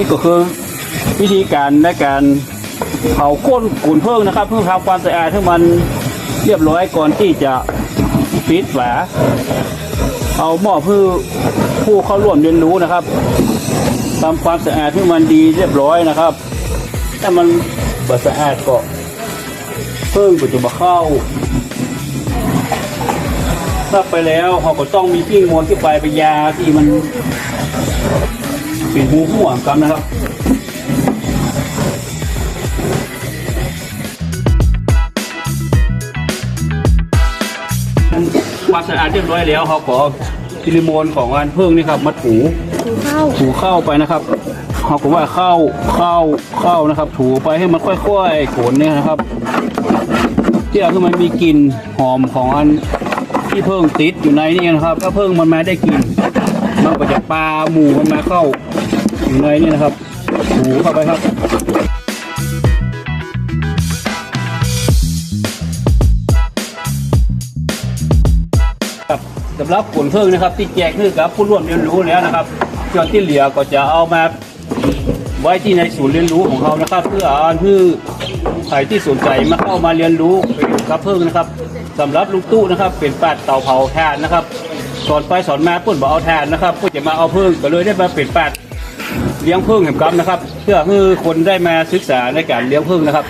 นี่ก็คือวิธีการในการเผาก้นกุนเพิ่งนะครับ เพื่อทำความสะอาดให้มันเรียบร้อยก่อนที่จะปิดฝาเอาหม้อเพื่อผู้เข้าร่วมเรียนรู้นะครับทำความสะอาดให้มันดีเรียบร้อยนะครับถ้ามันบสะอาดก็เพิ่งก็จะมาเข้าถ้าไปแล้วเขาก็ต้องมีปิ้งมวนที่ไปไปยาที่มัน เป็นหูหัวกันนะครับความสะอาดเรียบร้อยแล้วเขาก็ซิลิโมนของอันเพิ่งนี่ครับมาถูถูเข้าถูเข้าไปนะครับเขาก็ว่าเข้าเข้าเข้านะครับ ถูไปให้มันค่อยๆขนเนี่ยนะครับเที่ยคือมันมีกลิ่นหอมของอันที่เพิ่งติดอยู่ในนี่นะครับ ถ้าเพิ่งมันมาได้กลิ่นมันก็จะปลาหมูมันมาเข้า อยู่ในนี่นะครับถูเข้าไปครับครับสำหรับผลเพิ่งนะครับ ที่แจกคือกับผู้ร่วมเรียนรู้แล้วนะครับส่วนที่เหลือก็จะเอามาไว้ที่ในศูนย์เรียนรู้ของเขานะครับ เพื่อเอาอันที่ใครที่สนใจมาเข้ามาเรียนรู้กับเพิ่งนะครับสำหรับลูกตู้นะครับ เป็นแปดเตาเผาถ่านนะครับสอนไปสอนมาเพื่นบอกเอาถ่านนะครับเพื่อจะมาเอาเพิ่งก็เลยได้มาเป็นแปด เลี้ยงเพิ่งแห่งกรรมนะครับ เพื่อให้คนได้มาศึกษาในการเลี้ยงเพิ่งนะครับ